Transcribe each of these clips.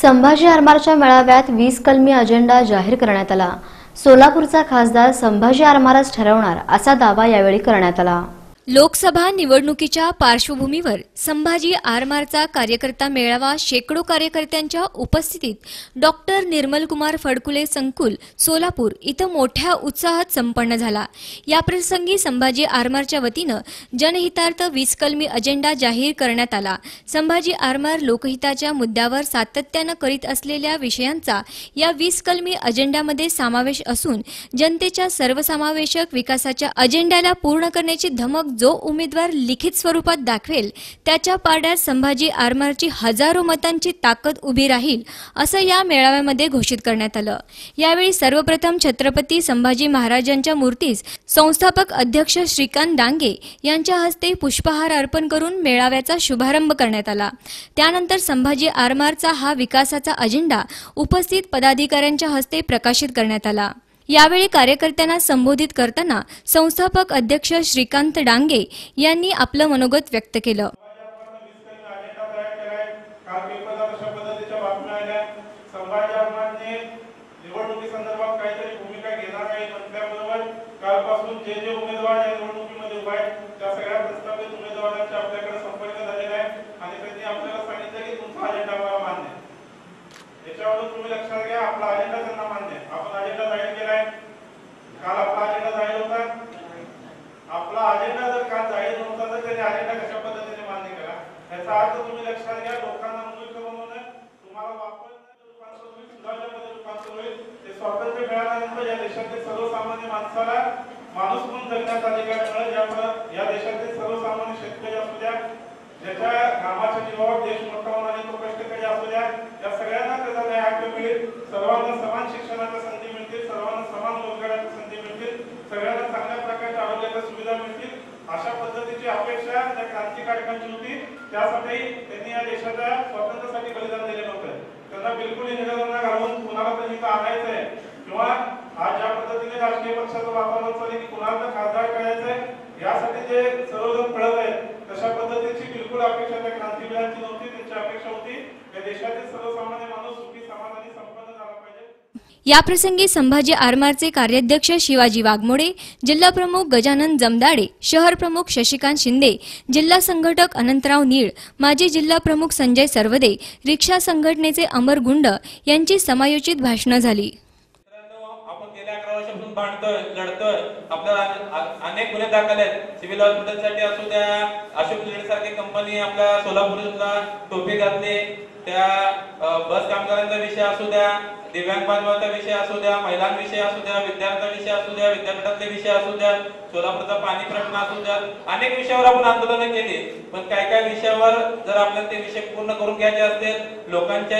संभाजी आरमारच्या मेळाव्यात वीस कलमी अजेंडा जाहीर करण्यात आला. सोलापूरचा खासदार संभाजी आरमारच ठरवणार असा दावा यावेळी करण्यात आला. लोकसभा निवडणुकीच्या पार्श्वभूमीवर संभाजी आरमारचा कार्यकर्ता मेळावा शेकडो कार्यकर्त्यांच्या उपस्थितीत डॉक्टर निर्मलकुमार फडकुले संकुल सोलापूर इथं मोठ्या उत्साहात संपन्न झाला. याप्रसंगी संभाजी आरमारच्या वतीनं जनहितार्थ वीस कलमी अजेंडा जाहीर करण्यात आला. संभाजी आरमार लोकहिताच्या मुद्द्यावर सातत्यानं करीत असलेल्या विषयांचा या वीस कलमी अजेंड्यामध्ये समावेश असून जनतेच्या सर्वसमावेशक विकासाच्या अजेंड्याला पूर्ण करण्याची धमक जो उमेदवार लिखित स्वरूपात दाखवेल त्याच्या पाड्यात संभाजी आरमारची हजारो मतांची ताकद उभी राहील असं या मेळाव्यामध्ये घोषित करण्यात आलं. यावेळी सर्वप्रथम छत्रपती संभाजी महाराजांच्या मूर्तीस संस्थापक अध्यक्ष श्रीकांत डांगे यांच्या हस्ते पुष्पहार अर्पण करून मेळाव्याचा शुभारंभ करण्यात आला. त्यानंतर संभाजी आरमारचा हा विकासाचा अजेंडा उपस्थित पदाधिकाऱ्यांच्या हस्ते प्रकाशित करण्यात आला. यावेळी कार्यकर्त्यांना संबोधित करताना संस्थापक अध्यक्ष श्रीकांत डांगे यांनी आपलं मनोगत व्यक्त केलं. कालपासून जे जे उमेदवार या निवडणुकीमध्ये उभा आहेत त्या सगळ्या प्रस्तावित उमेदवारांचा आपल्याकडे संपर्क झालेला आहे आणि त्यांनी आपल्याला सांगितलं की तुमचा अजेंडा मला मान्य आहे याच्यावरून तुम्ही लक्षात घ्या आपला अजेंडा त्यांना मान्य आहे आपण अजेंडा जाहीर केलाय काल आपला अजेंडा जाहीर होता आपला अजेंडा जर काल जाहीर नव्हता तर त्यांनी अजेंडा कशा पद्धतीने मान्य केला याचा अर्थ लक्षात लोकांना मूर्ख बनवणं तुम्हाला वापर ते स्वातंत्र्य मिळाल्यानंतर या देशातील सर्वसामान्य माणसाला माणूस म्हणून जगण्याचा अधिकार मिळेल. ज्यामुळे या देशातील सर्वसामान्य शेतकरी असू द्या ज्याच्या कामाच्या जीवावर देश मोठा होणार तो कष्टकरी असू द्या या सगळ्यांना त्याचा न्याय हक्क मिळेल. सर्वांना समान शिक्षणाच्या संधी मिळतील सर्वांना समान रोजगाराच्या संधी मिळतील सगळ्यांना चांगल्या प्रकारच्या आरोग्याच्या सुविधा मिळतील. अशा पद्धतीची अपेक्षा त्या क्रांतिकारकांची होती. त्यासाठी त्यांनी या देशाच्या स्वातंत्र्यासाठी बलिदान दिले नव्हतं. त्यांना बिलकुल निराधारणा घालून कुणाला तरी इथं आणायचं आहे. किंवा आज ज्या पद्धतीने राजकीय पक्षाचं वातावरण चालेल की कुणाला खासदार खासदार आहे यासाठी जे सर्वजण पळत आहेत तशा पद्धतीची बिलकुल अपेक्षा त्या क्रांतिवीरांची नव्हती. त्यांची अपेक्षा होती या देशातील सर्वसामान्य माणूस सुखी समाधान याप्रसंगी संभाजी आरमारचे कार्याध्यक्ष शिवाजी वाघमोडे जिल्हाप्रमुख गजानन जमदाडे शहर प्रमुख शशिकांत शिंदे जिल्हा संघटक अनंतराव नीळ माजी जिल्हा प्रमुख संजय सरवदे रिक्षा संघटनेचे अमर गुंड यांची समायोजित भाषणं झाली. मित्रांनो, आपण गेल्या भांडतोय लढतोय आपल्याला अनेक गुन्हे दाखल आहेत. सिव्हिल हॉस्पिटलसाठी असू द्या अशोक सारखी कंपनी आपल्या सोलापूरला टोपी घातली. त्या बस कामगारांचा विषय असू द्या दिव्यांग बांधवांचा विषय असू द्या महिलांविषयी असू द्या विद्यार्थ्यांविषयी असू द्या विद्यापीठातले विषय असू द्या सोलापूरचा पाणी प्रश्न असू द्या अनेक विषयावर आपण आंदोलनं केली. पण काय काय विषयावर जर आपल्याला ते विषय पूर्ण करून घ्यायचे असतील लोकांच्या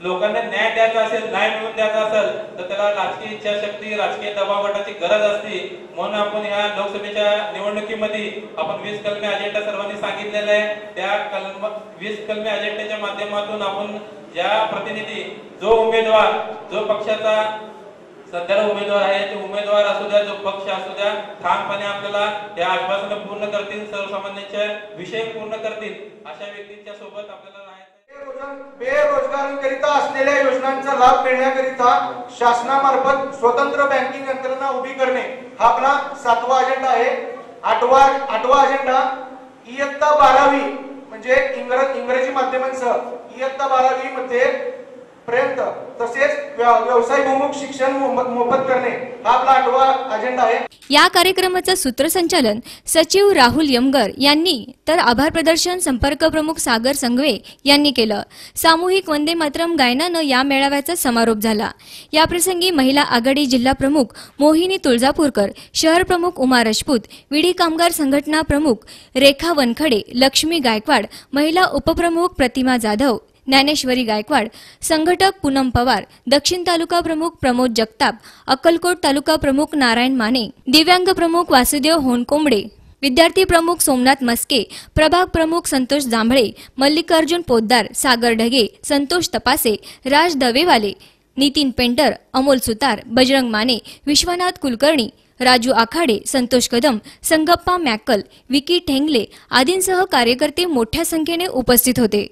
लोकांना न्याय द्यायचा असेल न्याय मिळवून द्यायचा असेल तर त्याला राजकीय इच्छाशक्ती राजकीय दबावटाची गरज असते. म्हणून आपण या लोकसभेच्या निवडणुकीमध्ये आपण वीस कलमी अजेंडा सर्वांनी सांगितलेला आहे. त्या कलम वीस कलमी अजेंड्याच्या माध्यमातून आपण ज्या प्रतिनिधी जो उमेदवार जो पक्षाचा सध्याला उमेदवार आहे ते उमेदवार असू द्या जो पक्ष असू द्या ठामपणे आपल्याला या आश्वासनं पूर्ण करतील सर्वसामान्यांच्या विषय पूर्ण करतील अशा व्यक्तींच्या सोबत आपल्याला राहायचं कामगारांकरिता असलेल्या योजनांचा लाभ मिळण्याकरिता शासनामार्फत स्वतंत्र बँकिंग यंत्रणा उभी करणे. हा आपला सातवा अजेंडा आहे. आठवा आठवा अजेंडा इयत्ता बारावी म्हणजे इंग्रज इंग्रजी माध्यमांसह इयत्ता बारावी मध्ये प्रयत्न तसेच व्यवसायभिमुख शिक्षण मोफत मोफत करणे हा आपला आठवा अजेंडा आहे. या कार्यक्रमाचं सूत्रसंचालन सचिव राहुल यमगर यांनी तर आभार प्रदर्शन संपर्क प्रमुख सागर संघवे यांनी केलं. सामूहिक वंदे मातरम गायनानं या मेळाव्याचा समारोप झाला. याप्रसंगी महिला आघाडी जिल्हा प्रमुख मोहिनी तुळजापूरकर शहर प्रमुख उमा राजपूत विडी कामगार संघटना प्रमुख रेखा वनखडे लक्ष्मी गायकवाड महिला उपप्रमुख प्रतिमा जाधव ज्ञानेश्वरी गायकवाड संघटक पूनम पवार दक्षिण तालुका प्रमुख प्रमोद जगताप अक्कलकोट तालुका प्रमुख नारायण माने दिव्यांग प्रमुख वासुदेव होनकोंबडे विद्यार्थी प्रमुख सोमनाथ मस्के प्रभाग प्रमुख संतोष जांभळे मल्लिकार्जुन पोद्दार सागर ढगे संतोष तपासे राज दवेवाले नितीन पेंटर अमोल सुतार बजरंग माने विश्वनाथ कुलकर्णी राजू आखाडे संतोष कदम संगप्पा मॅकल विकी ठेंगले आदींसह कार्यकर्ते मोठ्या संख्येने उपस्थित होते.